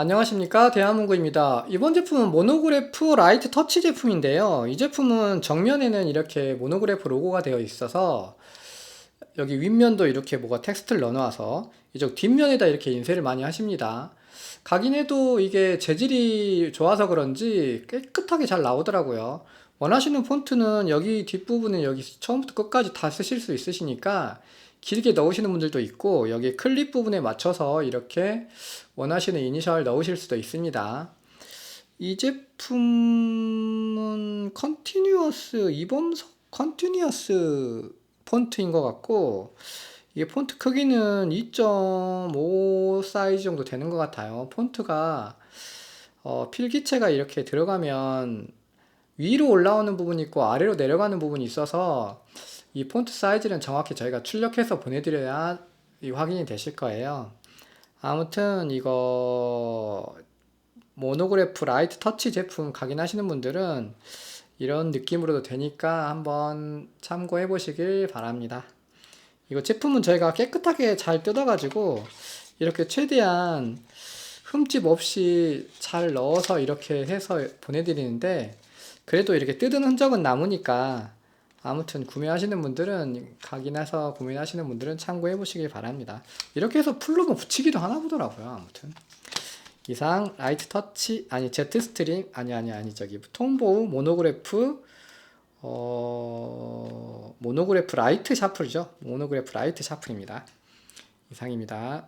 안녕하십니까 대한문구입니다. 이번 제품은 모노그래프 라이트 터치 제품인데요. 이 제품은 정면에는 이렇게 모노그래프 로고가 되어 있어서 여기 윗면도 이렇게 뭐가 텍스트를 넣어놔서 이쪽 뒷면에다 이렇게 인쇄를 많이 하십니다. 가긴 해도 이게 재질이 좋아서 그런지 깨끗하게 잘 나오더라고요. 원하시는 폰트는 여기 뒷부분은 여기 처음부터 끝까지 다 쓰실 수 있으시니까 길게 넣으시는 분들도 있고 여기 클립 부분에 맞춰서 이렇게 원하시는 이니셜 넣으실 수도 있습니다. 이 제품은 컨티뉴어스 이범석 컨티뉴어스 폰트인 것 같고 이게 폰트 크기는 2.5 사이즈 정도 되는 것 같아요. 폰트가 어, 필기체가 이렇게 들어가면 위로 올라오는 부분이 있고 아래로 내려가는 부분이 있어서 이 폰트 사이즈는 정확히 저희가 출력해서 보내드려야 이 확인이 되실 거예요. 아무튼 이거 모노그래프 라이트 터치 제품 각인하시는 분들은 이런 느낌으로도 되니까 한번 참고해 보시길 바랍니다. 이거 제품은 저희가 깨끗하게 잘 뜯어가지고 이렇게 최대한 흠집 없이 잘 넣어서 이렇게 해서 보내드리는데 그래도 이렇게 뜯은 흔적은 남으니까 아무튼 구매하시는 분들은 각인해서 구매하시는 분들은 참고해 보시길 바랍니다. 이렇게 해서 풀로만 붙이기도 하나 보더라고요. 아무튼 이상 라이트 터치 아니 제트 스트림 아니 아니 아니 저기 통보우 모노그래프 어 모노그래프 라이트 샤플이죠. 모노그래프 라이트 샤플입니다. 이상입니다.